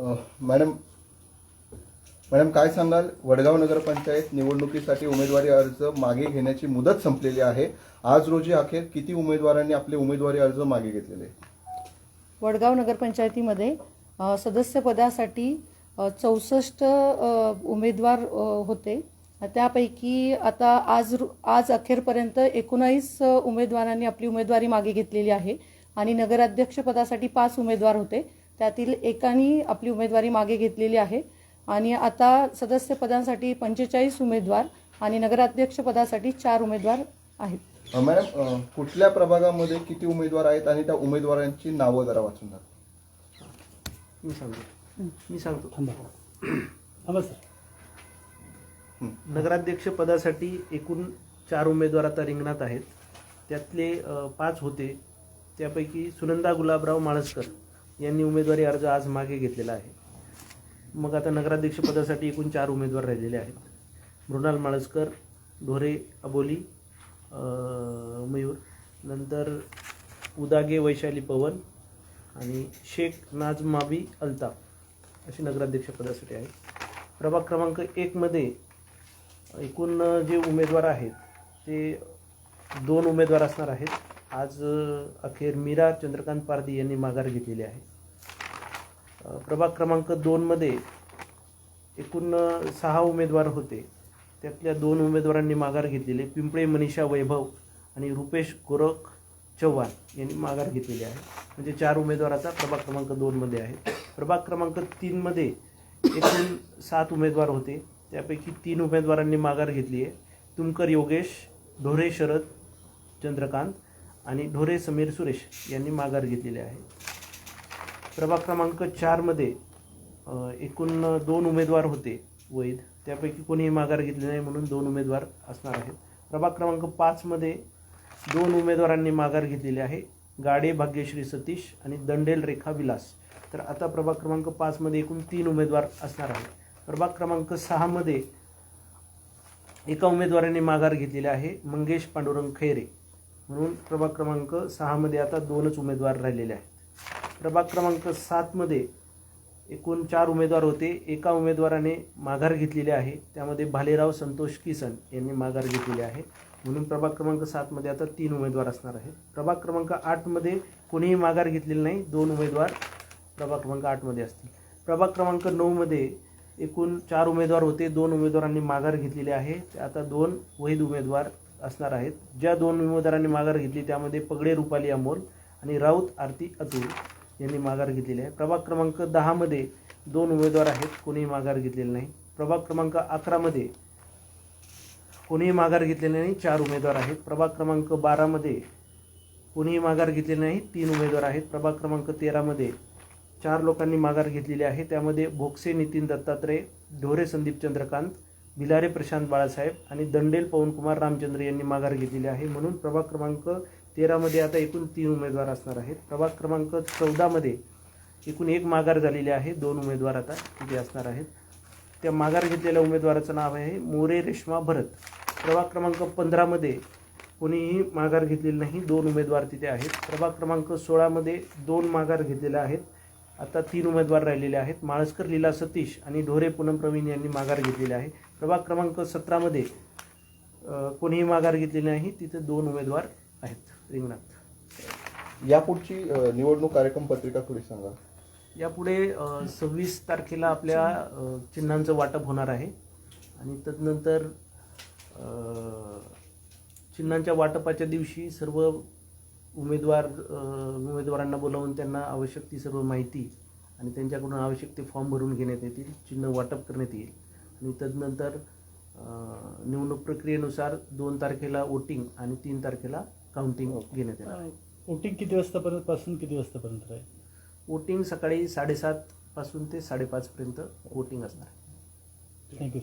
Madam madam काय सांगाल? वडगाव नगरपंचायत निवडणुकीसाठी उमेदवारी अर्ज मागे घेण्याची मुदत संपलेली आहे. आज रोजी अखेर किती उमेदवारांनी आपले उमेदवारी अर्ज मागे घेतलेले? वडगाव नगरपंचायतीमध्ये अ, सदस्यपदासाठी चौसष्ट उमेदवार अ, होते. त्यापैकी आता आज रु- आज अखेरपर्यंत एकोणावीस अ, उमेदवारांनी आपली उमेदवारी मागे घेतलेली आहे आणि नगराध्यक्षपदासाठी पाच उमेदवार होते. त्यातील एकाने आपली उमेदवारी मागे घेतलेली आहे. आणि आता सदस्यपदांसाठी पंचेचाळीस उमेदवार आणि नगराध्यक्षपदासाठी चार उमेदवार आहेत. अ, मॅडम अ, कुठल्या प्रभागामध्ये किती उमेदवार आहेत आणि त्या उमेदवारांची नावं जरा वाचून द्या. मी सांगतो. मी सांगतो. थांबा. थांबा सर. नगराध्यक्ष पदासाठी एकूण चार उमेदवार आता रिंगणात आहेत. त्यातले अ, पाच होते. त्यापैकी सुनंदा गुलाबराव माळसकर. यांनी उमेदवारी अर्ज आज मागे घेतलेला आहे. मग आता नगराध्यक्षपदासाठी एकूण चार उमेदवार राहिलेले आहेत. मृणाल माळसकर ढोरे अबोली मयूर नंतर उदागे वैशाली पवन आणि शेख नाज माबी अल्ताफ अशी नगराध्यक्षपदासाठी आहे प्रभाग क्रमांक एकमध्ये एकूण जे उमेदवार आहेत ते दोन उमेदवार असणार आहेत. आज अखेर मीरा चंद्रकांत पारदी यांनी माघार घेतलेली आहे. प्रभाग क्रमांक दोनमध्ये एकूण सहा उमेदवार होते. त्यातल्या दोन उमेदवारांनी माघार घेतलेले पिंपळे मनीषा वैभव आणि रुपेश गोरख चव्हाण यांनी माघार घेतलेली आहे. म्हणजे चार उमेदवार आता प्रभाग क्रमांक दोनमध्ये आहेत. प्रभाग क्रमांक तीनमध्ये एकूण सात उमेदवार होते. त्यापैकी तीन उमेदवारांनी माघार घेतली आहे. तुमकर योगेश ढोरे शरद चंद्रकांत. आणि ढोरे समीर सुरेश यांनी माघार घेतलेली आहे. प्रभाग क्रमांक चारमध्ये एकूण दोन उमेदवार होते वैध. त्यापैकी कोणीही माघार घेतली नाही म्हणून दोन उमेदवार असणार आहेत. प्रभाग क्रमांक पाचमध्ये दोन उमेदवारांनी माघार घेतलेली आहे. गाडे भाग्यश्री सतीश आणि दंडेल रेखा विलास. तर आता प्रभाग क्रमांक पाचमध्ये एकूण तीन उमेदवार असणार आहेत. प्रभाग क्रमांक सहामध्ये एका उमेदवाराने माघार घेतलेली आहे मंगेश पांडुरंग खैरे. म्हणून प्रभाग क्रमांक सहामध्ये आता दोनच उमेदवार राहिलेले आहेत. प्रभाग क्रमांक सातमध्ये एकूण चार उमेदवार होते. एका उमेदवाराने माघार घेतलेली आहे. त्यामध्ये भालेराव संतोष किसन यांनी माघार घेतलेली आहे. म्हणून प्रभाग क्रमांक सातमध्ये आता तीन उमेदवार असणार आहेत. प्रभाग क्रमांक आठमध्ये कोणीही माघार घेतलेली नाही. दोन उमेदवार प्रभाग क्रमांक आठमध्ये असतील. प्रभाग क्रमांक नऊमध्ये एकूण चार उमेदवार होते. दोन उमेदवारांनी माघार घेतलेली आहे. ते आता दोन वैध उमेदवार असणार आहेत. ज्या दोन उमेदवारांनी माघार घेतली त्यामध्ये पगडे रुपाली अमोल आणि राऊत आरती अतुल यांनी माघार घेतलेली आहे. प्रभाग क्रमांक दहामध्ये दोन उमेदवार आहेत कोणीही माघार घेतलेले नाही. प्रभाग क्रमांक अकरामध्ये कोणीही माघार घेतलेले नाही चार उमेदवार आहेत. प्रभाग क्रमांक बारामध्ये कोणीही माघार घेतलेले नाही तीन उमेदवार आहेत. प्रभाग क्रमांक तेरामध्ये चार लोकांनी माघार घेतलेली आहे. त्यामध्ये भोगसे नितीन दत्तात्रय ढोरे संदीप चंद्रकांत भिलारे प्रशांत बाळासाहेब आणि दंडेल पवनकुमार रामचंद्र यांनी माघार घेतलेली आहे. म्हणून प्रभाग क्रमांक तेरामध्ये आता एकूण तीन उमेदवार असणार आहेत. प्रभाग क्रमांक चौदामध्ये एकूण एक माघार झालेली आहे. दोन उमेदवार आता तिथे असणार आहेत. त्या माघार घेतलेल्या उमेदवाराचं नाव आहे मोरे रेश्मा भरत. प्रभाग क्रमांक पंधरामध्ये कोणीही माघार घेतलेली नाही. दोन उमेदवार तिथे आहेत. प्रभाग क्रमांक सोळामध्ये दोन माघार घेतलेल्या आहेत. आता तीन उमेदवार राहिलेले आहेत. माळसकर लीला सतीश आणि ढोरे पूनम प्रवीण यांनी माघार घेतलेली आहे. प्रभाग क्रमांक सतरामध्ये कोणीही माघार घेतलेली नाही तिथे दोन उमेदवार आहेत. रिंगणात. यापुढची निवडणूक कार्यक्रम पत्रिका थोडी सांगा? यापुढे सव्वीस तारखेला आपल्या चिन्हांचं वाटप होणार आहे. आणि तदनंतर चिन्हांच्या वाटपाच्या दिवशी सर्व उमेदवार उमेदवारांना बोलावून त्यांना आवश्यक ती सर्व माहिती आणि त्यांच्याकडून आवश्यक ते फॉर्म भरून घेण्यात येतील चिन्ह वाटप करण्यात येईल. आणि तदनंतर निवडणूक प्रक्रियेनुसार दोन तारखेला वोटिंग आणि तीन तारखेला काउंटिंग घेण्यात येणार. आहे वोटिंग किती वाजतापर्यंत पासून किती वाजतापर्यंत आहे? वोटिंग सकाळी साडेसात पासून ते साडेपाचपर्यंत वोटिंग असणार. आहे थँक्यू